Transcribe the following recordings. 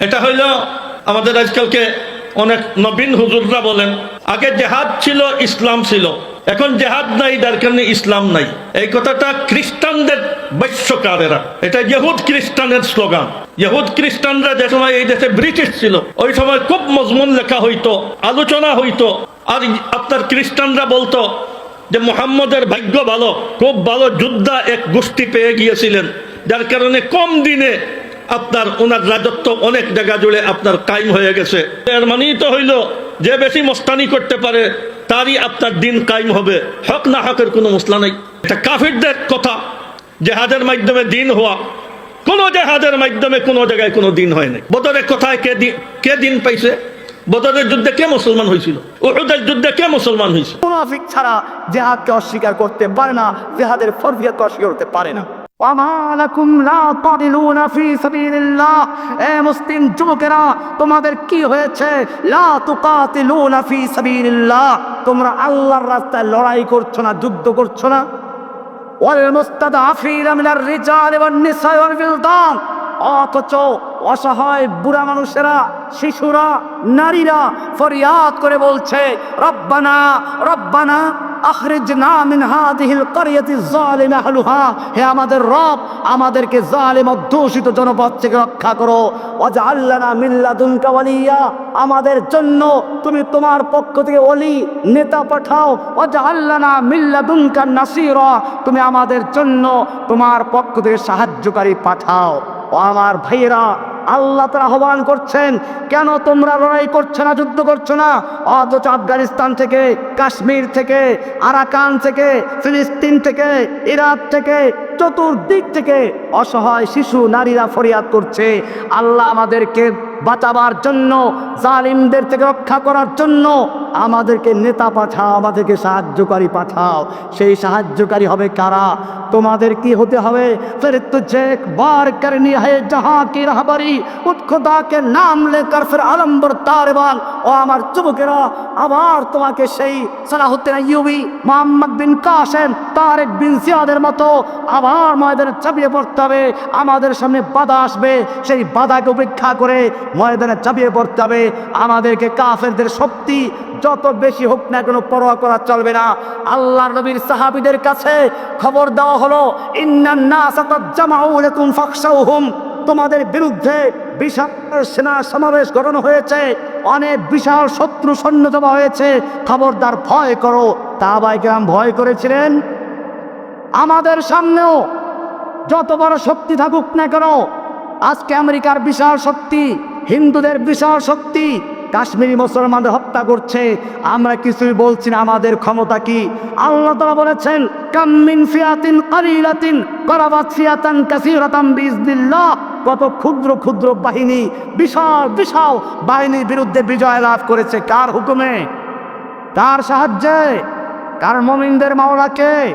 এটা হইল আমাদের আজকালকে অনেক নবীন হুজুররা বলেন, আগে জেহাদ ছিল, ইসলাম ছিল। এখন জেহাদ নাই, যার কারণে ইসলাম নাই। এই কথাটা খ্রিস্টানদের বৈশ্যকারেরা। এটা ইহুদ খ্রিস্টানের স্লোগান। ইহুদ খ্রিস্টানরা যে সময় এই দেশে ব্রিটিশ ছিল, ওই সময় খুব মজমুন লেখা হইতো, আলোচনা হইতো। আর আপনার খ্রিস্টানরা বলতো যে মোহাম্মদের ভাগ্য ভালো, খুব ভালো যোদ্ধা এক গোষ্ঠী পেয়ে গিয়েছিলেন, যার কারণে কম দিনে আপনার, ওনার রাজত্ব অনেক জায়গা জুড়ে আপনার কায়েম হয়ে গেছে। এর মানেই তো হইল, যে বেশি মস্তানি করতে পারে, তারই আপনার দিন কায়েম হবে। হক না হকের কোনো মশলা নেই। এটা কাফিরদের কথা। জেহাদের মাধ্যমে দিন হওয়া। কোনো জেহাদের মাধ্যমে কোনো জায়গায় কোনো দিন হয় নাই। বদরের কথায় কে দিন কে দিন পাইছে? বদরের যুদ্ধে কে মুসলমান হয়েছিল উহুদের যুদ্ধে কে মুসলমান হয়েছিল মুনাফিক ছাড়া জেহাদকে অস্বীকার করতে পারে না, জেহাদের ফরজিয়াতকে অস্বীকার করতে পারে না। তোমাদের কি হয়েছে? তোমরা আল্লাহর রাস্তায় লড়াই করছ না, যুদ্ধ করছ না? অথচ অসহায় বুড়া মানুষেরা, শিশুরা, নারীরা ফরিয়াদ করে বলছে, রব্বানা রব্বানা। হে আমাদের রব, আমাদেরকে জালিম অধ্যুষিত জনপদ থেকে রক্ষা করো। ওয়ালিয়া। আমাদের জন্য তুমি তোমার পক্ষ থেকে ওলি, নেতা পাঠাও। ওয়াজআল্লানা মিন লাদুনকা নাসীরা। তুমি আমাদের জন্য তোমার পক্ষ থেকে সাহায্যকারী পাঠাও। ও আমার ভাইয়েরা আল্লাহ তারা আহ্বান করছেন, কেন তোমরা লড়াই করছ না, যুদ্ধ করছ না? অথচ আফগানিস্তান থেকে, কাশ্মীর থেকে, আরাকান থেকে, ফিলিস্তিন থেকে, ইরাক থেকে চতুর্দিক থেকে অসহায় শিশু নারীরা ফরিয়াদ করছে। আল্লাহ আমাদেরকে বাঁচাবার জন্য, জালিমদের থেকে রক্ষা করার জন্য আমাদেরকে নেতা পাঠাও, আমাদেরকে সাহায্যকারী পাঠাও। সেই সাহায্যকারী হবে কারা? তোমাদের কি হতে হবে? নাম ও আমার যুবকেরা, আবার তোমাকে সেই সালাহুদ্দিন মোহাম্মদ বিন কাসেম, তারেক বিন সিয়াদের মতো আবার ময়দানে চাপিয়ে পড়তে হবে। আমাদের সামনে বাধা আসবে। সেই বাধাকে উপেক্ষা করে ময়দানে চাপিয়ে পড়তে হবে। আমাদেরকে কাফেরদের শক্তি যত বেশি হোক না কোনো পরোয়া করা চলবে না। আল্লাহ নবীর সাহাবিদের কাছে খবর দেওয়া হলো ইন্নান্নাসাতাজ্জামাউলাকুম তোমাদের বিরুদ্ধে বিশাল সেনা সমাবেশ গঠন হয়েছে। অনেক বিশাল শত্রু সৈন্য জমা হয়েছে। খবরদার ভয় করো। তা ভয় করেছিলেন। আমাদের সামনেও যত বড় শক্তি থাকুক না কেন, আজকে আমেরিকার বিশাল শক্তি, হিন্দুদের বিশাল শক্তি, কাশ্মীরি মুসলমানদের হত্যা করছে। আমরা কিছুই বলছি না, আমাদের ক্ষমতা কি? আল্লাহ বলেছেন কাম্মিন ফিয়াতিন কালিলাতিন করাবাত ফিয়াতান কাসিরাতাম বিজনিল্লাহ কত ক্ষুদ্র ক্ষুদ্র বাহিনী, বিশাল বিশাল বাহিনীর বিরুদ্ধে বিজয় লাভ করেছে। কার হুকুমে? কার সাহায্যে? কার মমিনদের মাওলাকে?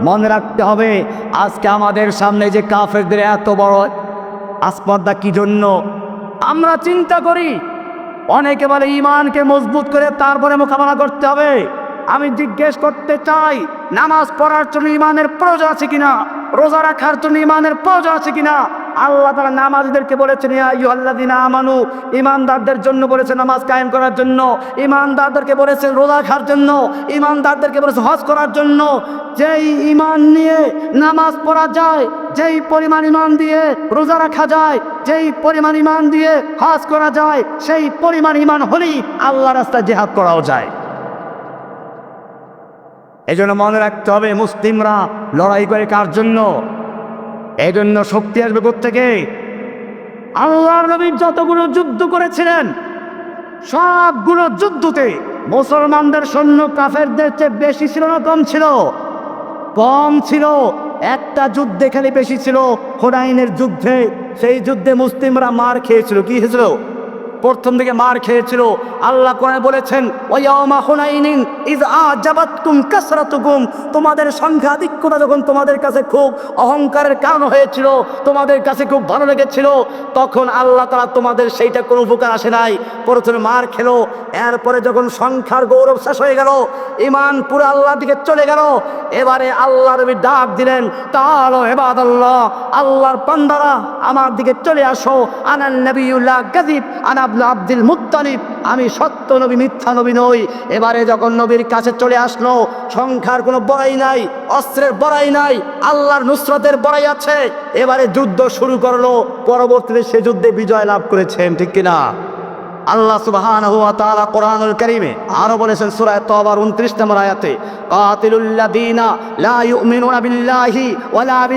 মনে রাখতে হবে, আজকে আমাদের সামনে যে কাফেরদের এত বড় আসপর্দা কি জন্য? আমরা চিন্তা করি, অনেকে বলে ইমানকে মজবুত করে তারপরে মোকাবেলা করতে হবে। আমি জিজ্ঞেস করতে চাই, নামাজ পড়ার জন্য ইমানের প্রয়োজন আছে কিনা? রোজা রাখার জন্য ইমানের প্রয়োজন আছে কিনা? আল্লাহ তারা নামাজদেরকে বলেছেন আল্লাহ আমানু ইমানদারদের জন্য বলেছে নামাজ কায়েম করার জন্য ইমানদারদেরকে বলেছেন রোজা খাওয়ার জন্য ইমানদারদেরকে বলেছে হজ করার জন্য। যেই ইমান নিয়ে নামাজ পড়া যায়, যেই পরিমাণ ইমান দিয়ে রোজা রাখা যায়, যেই পরিমাণ ইমান দিয়ে হজ করা যায়, সেই পরিমাণ ইমান হলেই আল্লাহ রাস্তায় জেহাদ করাও যায়। এই জন্য মনে রাখতে হবে, মুসলিমরা লড়াই করে কার জন্য? এই জন্য শক্তি আসবে থেকে আল্লাহ নবীর যতগুলো যুদ্ধ করেছিলেন, সবগুলো যুদ্ধতে মুসলমানদের সৈন্য কাফেরদের চেয়ে বেশি ছিল না, কম ছিল? কম ছিল। একটা যুদ্ধে খালি বেশি ছিল হোনাইনের যুদ্ধে। সেই যুদ্ধে মুসলিমরা মার খেয়েছিল, কি হয়েছিল প্রথম দিকে মার খেয়েছিল। আল্লাহ কোরআনে বলেছেন ওয়াইয়ামা হুনাইনিন ইজ আজাবাতকুম কাসরাতুকুম। তোমাদের সংখ্যাধিক্যতা যখন তোমাদের কাছে খুব অহংকারের কারণ হয়েছিল, তোমাদের কাছে খুব ভালো লেগেছিল, তখন আল্লাহ তারা তোমাদের সেইটা কোনো উপকার আসে নাই। প্রথমে মার খেলো, এরপরে যখন সংখ্যার গৌরব শেষ হয়ে গেল ইমান পুরো আল্লাহর দিকে চলে গেল, এবারে আল্লাহ রবি ডাক দিলেন তাহলে এবাদ আল্লাহ আল্লাহর পান্ডারা আমার দিকে চলে আসো। আনাল নবীউল্লাহ গাজিব আব্দুল মুত্তালিব, আমি সত্য নবী, মিথ্যা নবী নই। এবারে যখন নবীর কাছে চলে আসলো, সংখ্যার কোনো বড়াই নাই, অস্ত্রের বড়াই নাই, আল্লাহর নুসরতের বড়াই আছে। এবারে যুদ্ধ শুরু করল, পরবর্তীতে সে যুদ্ধে বিজয় লাভ করেছেন, ঠিক কিনা? আল্লাহ কারীমে আরও বলেছেন সূরা তওবার 29 নম্বর ওয়ালা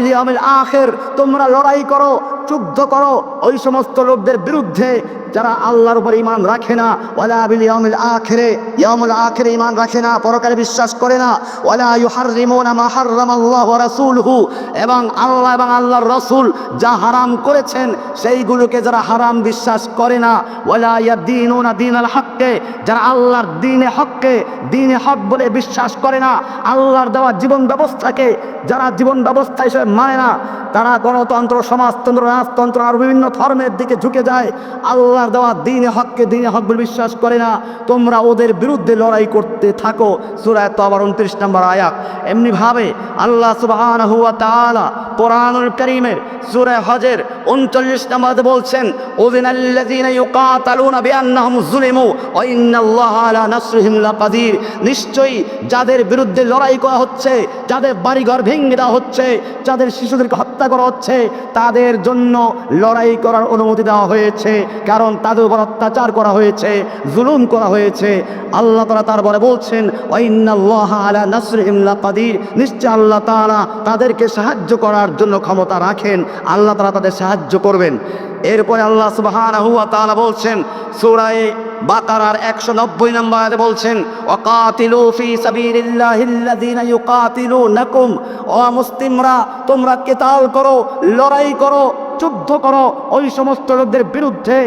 তোমরা লড়াই করো, যুদ্ধ করো, ওই সমস্ত লোকদের বিরুদ্ধে যারা আল্লাহর উপর ইমান রাখে না, ওয়ালা বিল ইয়াউমিল আখিরে, ইয়াউমুল আখিরে ইমান রাখে না, পরকালে বিশ্বাস করে না, ওয়ালা ইউহাররিমুনা মা হাররামাল্লাহু ওয়া রাসূলুহু, এবং আল্লাহ এবং আল্লাহর রাসূল যা হারাম করেছেন, সেইগুলোকে যারা হারাম বিশ্বাস করে না, ওয়ালা ইয়াদিনুনা দীনাল হককে, যারা আল্লাহর দ্বীনে হককে দ্বীনে হক বলে বিশ্বাস করে না, আল্লাহর দেওয়া জীবন ব্যবস্থাকে যারা জীবন ব্যবস্থা হিসেবে মানে না, তারা গণতন্ত্র, সমাজতন্ত্র, রাজতন্ত্র, আর বিভিন্ন ধর্মের দিকে ঝুঁকে যায় আল্লাহর দেওয়া দিনে হককে দিনে হক বলে বিশ্বাস করে না। তোমরা ওদের বিরুদ্ধে লড়াই করতে থাকো। সুরায় তো আবার উনত্রিশ নম্বর আয়াত। এমনিভাবে আল্লাহ সুবহানাহু ওয়া তাআলা কোরআনুল কারীমের সূরা হজের উনচল্লিশ নম্বর বলছেন নিশ্চয়ই যাদের বিরুদ্ধে লড়াই করা হচ্ছে, যাদের বাড়িঘর ভেঙে দেওয়া হচ্ছে, যাদের শিশুদেরকে হত্যা করা হচ্ছে, তাদের জন্য লড়াই করার অনুমতি দেওয়া হয়েছে। কারণ তাদের উপর অত্যাচার করা হয়েছে, জুলুম করা হয়েছে, আল্লাহ তারা তারপরে বলছেন আলা নিশ্চয় আল্লাহ তাআলা তাদেরকে সাহায্য করার জন্য ক্ষমতা রাখেন, আল্লাহ তাআলা তাদের সাহায্য করবেন। এরপরে আল্লাহ সুবহানাহু ওয়া তাআলা বলছেন, সূরায়ে বাকারার একশো নব্বই নম্বর বলছেন অকাতিলু ফি ও মুসলিমরা, তোমরা কেতাল করো, লড়াই করো যুদ্ধ করো ওই সমস্ত লোকদের বিরুদ্ধে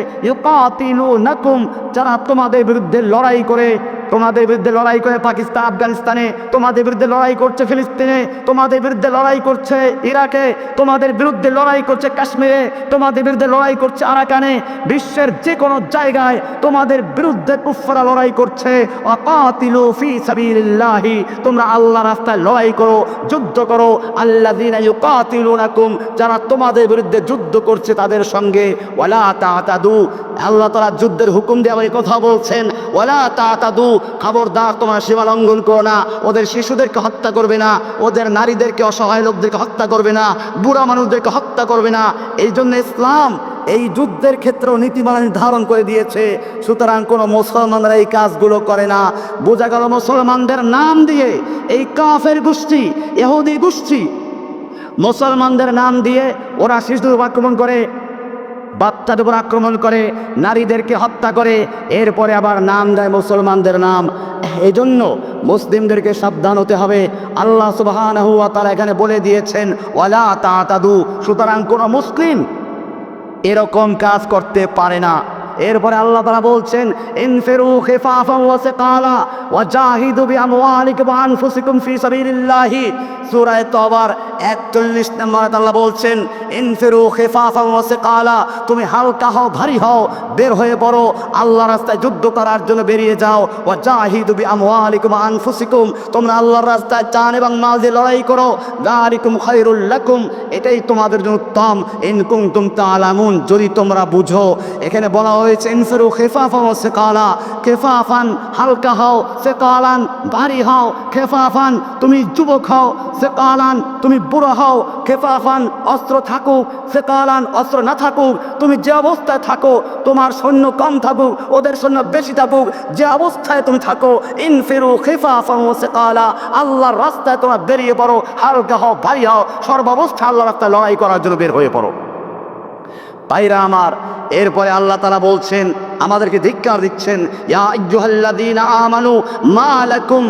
যারা তোমাদের বিরুদ্ধে লড়াই করে তোমাদের বিরুদ্ধে লড়াই করে পাকিস্তান, আফগানিস্তানে, তোমাদের বিরুদ্ধে লড়াই করছে ফিলিস্তিনে, তোমাদের বিরুদ্ধে লড়াই করছে ইরাকে, তোমাদের বিরুদ্ধে লড়াই করছে কাশ্মীরে, তোমাদের বিরুদ্ধে লড়াই করছে আরাকানে, বিশ্বের যে কোনো জায়গায় তোমাদের বিরুদ্ধে কুফরা লড়াই করছে। তোমরা আল্লাহ রাস্তায় লড়াই করো, যুদ্ধ করো। ইউকাতিলুনাকুম, যারা তোমাদের বিরুদ্ধে যুদ্ধ করছে তাদের সঙ্গে। ওয়ালা তাতাদু, আল্লাহ তাআলা যুদ্ধের হুকুম দিয়ে কথা বলছেন। ওয়ালা তাতাদু খবরদার, তোমার সীমা লঙ্ঘন করো না। ওদের শিশুদেরকে হত্যা করবে না, ওদের নারীদেরকে, অসহায় লোকদেরকে হত্যা করবে না, বুড়া মানুষদেরকে হত্যা করবে না। এই জন্য ইসলাম এই যুদ্ধের ক্ষেত্রেও নীতিমালা নির্ধারণ করে দিয়েছে। সুতরাং কোনো মুসলমানরা এই কাজগুলো করে না। বোঝা গেল মুসলমানদের নাম দিয়ে এই কাফের গোষ্ঠী এহুদি গোষ্ঠী, মুসলমানদের নাম দিয়ে ওরা শিশুদের আক্রমণ করে। বাচ্চাদের উপর আক্রমণ করে, নারীদেরকে হত্যা করে, এরপরে আবার নাম দেয় মুসলমানদের নাম। এই জন্য মুসলিমদেরকে সাবধান হতে হবে। আল্লাহ সুবহানাহু হুয়া তারা এখানে বলে দিয়েছেন, ওয়ালা তা তাদু সুতরাং কোনো মুসলিম এরকম কাজ করতে পারে না। এরপরে আল্লাহ তারা বলছেন ইনফিরু ওয়া আনফুসিকুম ফি সাবিলিল্লাহি। সূরা তওবার 41 নম্বরে আল্লাহ বলছেন তুমি হালকা হও হও হয়ে পড়ো আল্লাহ রাস্তায় যুদ্ধ করার জন্য বেরিয়ে যাও। তোমরা আল্লাহর রাস্তায় এবং মাল দিয়ে লড়াই করো। এটাই তোমাদের জন্য উত্তম। যদি তোমরা বুঝো। এখানে বলা ইনফিরু খিফাফান ওয়া সিকালা। খেফাফান, হালকা হও, সেকালান, ভারী হও, খেফাফান, তুমি যুবক হও, সেকালান, তুমি বুড়ো হও, খেফাফান, অস্ত্র থাকুক, সেকালান, অস্ত্র না থাকুক, তুমি যে অবস্থায় থাকো, তোমার সৈন্য কম থাকুক, ওদের সৈন্য বেশি থাকুক, যে অবস্থায় তুমি থাকো, ইনফিরু খেফাফান ও সেকালা, আল্লাহর রাস্তায় তোমার বেরিয়ে পড়ো, হালকা হও, ভারী হও সর্বাবস্থায় আল্লাহ রাস্তায় লড়াই করার জন্য বের হয়ে পড়ো। ভাইরা আমার এরপরে আল্লাহ তালা বলছেন আমাদেরকে ধিক্কার দিচ্ছেন মা লাকুম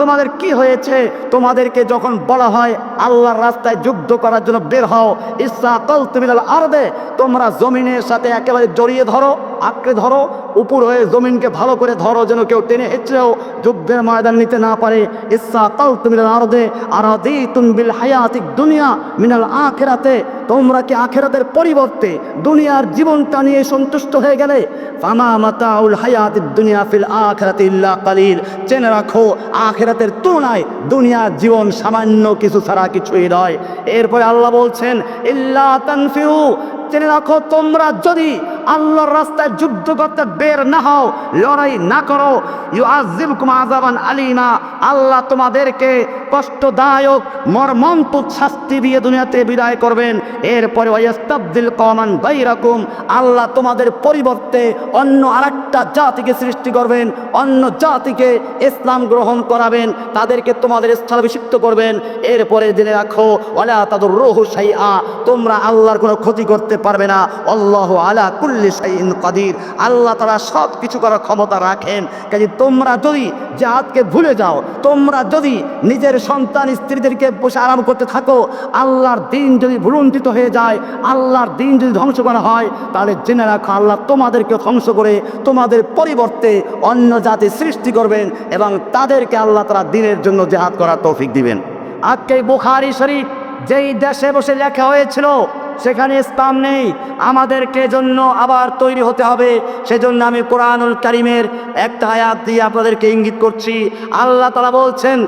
তোমাদের কি হয়েছে? তোমাদেরকে যখন বলা হয় আল্লাহর রাস্তায় যুদ্ধ করার জন্য বের হও ইসসাকালতুম ইলাল আরদে তোমরা জমিনের সাথে একেবারে জড়িয়ে ধরো, আঁকড়ে ধরো, উপর হয়ে জমিনকে ভালো করে ধরো, যেন কেউ টেনে হেঁচড়েও যুদ্ধের ময়দান নিতে না পারে, ইসা কাল তুমি আরদে আরাদি বিল হায়াতিক দুনিয়া মিনাল আখেরাতে তোমরা কি আখেরাতের পরিবর্তে দুনিয়ার জীবনটা নিয়ে সন্তুষ্ট হয়ে গেলে? ফামা মাতাউল হায়াতিদ দুনিয়া ফিল আখেরাতে ইল্লা কালিল। জেনে রাখো, আখেরাতের তুলনায় দুনিয়ার জীবন সামান্য কিছু ছাড়া কিছুই নয়। এরপরে আল্লাহ বলছেন, ইল্লা তানফিউ। জেনে রাখো, তোমরা যদি আল্লাহর রাস্তায় যুদ্ধ করতে বের না হও, লড়াই না করো ইউ আজিবকুম আজাবান আলিমা। আল্লাহ তোমাদেরকে কষ্টদায়ক মর্মন্তুক শাস্তি দিয়ে দুনিয়াতে বিদায় করবেন। এরপরে কমান আল্লাহ তোমাদের পরিবর্তে অন্য আরেকটা জাতিকে সৃষ্টি করবেন, অন্য জাতিকে ইসলাম গ্রহণ করাবেন, তাদেরকে তোমাদের স্থলাভিষিক্ত করবেন। এরপরে জেনে রাখো, ওয়ালা তাদের রোহু সাইআ তোমরা আল্লাহর কোনো ক্ষতি করতে পারবে না। আল্লাহ আলা কুল্লি শাইইন কাদির, আল্লাহ তারা সব কিছু করার ক্ষমতা রাখেন। কাজে তোমরা যদি জাতকে ভুলে যাও, তোমরা যদি নিজের সন্তান স্ত্রীদেরকে বসে আরাম করতে থাকো, আল্লাহর দিন যদি ভুলুণ্ঠিত হয়ে যায়, আল্লাহর দিন যদি ধ্বংস করা হয়, তাহলে জেনে রাখো আল্লাহ তোমাদেরকে ধ্বংস করে তোমাদের পরিবর্তে অন্য জাতি সৃষ্টি করবেন এবং তাদেরকে আল্লাহ তারা দিনের জন্য জেহাদ করার তৌফিক দিবেন। আজকে বুখারি শরীফ যেই দেশে বসে লেখা হয়েছিল সেখানে ইসলাম নেই। আমাদেরকে জন্য আবার তৈরি হতে হবে। সেজন্য আমি কোরআনুল কারিমের একটা আয়াত দিয়ে আপনাদেরকে ইঙ্গিত করছি। আল্লাহ তালা বলছেন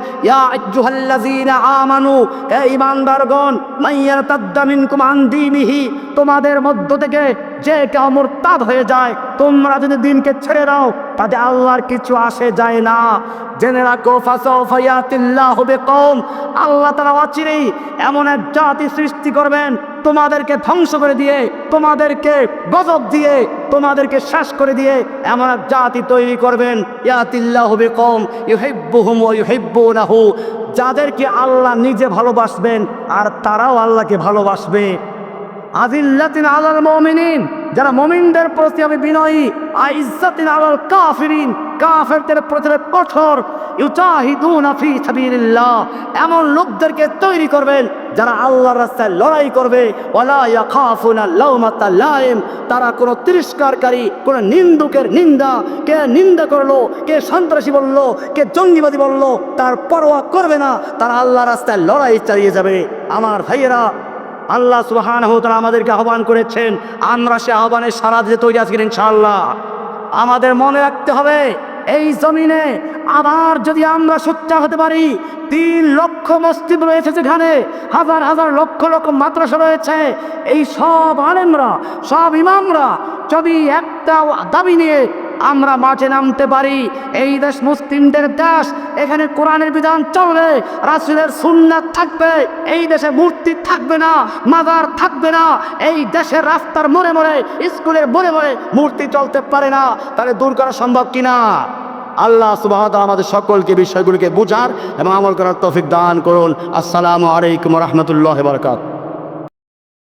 আমানু দীনিহি, তোমাদের মধ্য থেকে যে কেউ মুরতাদ হয়ে যায়, তোমরা যদি দিনকে ছেড়ে দাও, তাতে আল্লাহর কিছু আসে যায় না। জেনে রাখো হবে কম আল্লাহ তারা অচিরেই এমন এক জাতি সৃষ্টি করবেন তোমাদেরকে ধ্বংস করে দিয়ে, তোমাদেরকে গজব দিয়ে, তোমাদেরকে শেষ করে দিয়ে এমন এক জাতি তৈরি করবেন, ইয়াতিল্লাহ হবে কম ইউহিব্বুহুম ওয়া ইউহিব্বুনাহু। যাদেরকে আল্লাহ নিজে ভালোবাসবেন আর তারাও আল্লাহকে ভালোবাসবে। আদিল্লাতিন আলাল মমিনিন, যারা মমিনদের প্রতি আমি বিনয়ী, আইজ্জাতিন আলাল কাফিরিন। কাফেরদের প্রতি কঠোর এমন লোকদেরকে তৈরি করবেন যারা আল্লাহর রাস্তায় লড়াই করবে। লাইম। তারা কোনো তিরস্কারকারী, কোনো নিন্দুকের নিন্দা। কে নিন্দা করল, কে সন্ত্রাসী বলল, কে জঙ্গিবাদী বলল, তার পরোয়া করবে না। তারা আল্লাহর রাস্তায় লড়াই চালিয়ে যাবে। আমার ভাইয়েরা, আল্লাহ সুবাহান তারা আমাদেরকে আহ্বান করেছেন, আমরা সে আহ্বানের সারা দিতে তৈরি আজকের ইনশাআল্লাহ। আমাদের মনে রাখতে হবে এই জমিনে আবার যদি আমরা সোচ্চা হতে পারি, তিন লক্ষ মসজিদ রয়েছে যেখানে হাজার হাজার লক্ষ লক্ষ মাদ্রাসা রয়েছে। এই সব আলেমরা, সব ইমামরা যদি একটা দাবি নিয়ে আমরা মাঠে নামতে পারি। এই দেশ মুসলিমদের দেশ। এখানে কোরআনের বিধান চলবে, রাসুলের সুন্নাত থাকবে, এই দেশে মূর্তি থাকবে না মাদার থাকবে না, এই দেশের রাস্তার মোড়ে মোড়ে, স্কুলের মোড়ে মোড়ে মূর্তি চলতে পারে না। তাহলে দূর করা সম্ভব কিনা? আল্লাহ সুবাহ আমাদের সকলকে বিষয়গুলিকে বুঝার এবং আমল করার তৌফিক দান করুন। আসসালামু আলাইকুম রহমতুল্লাহ বরকাত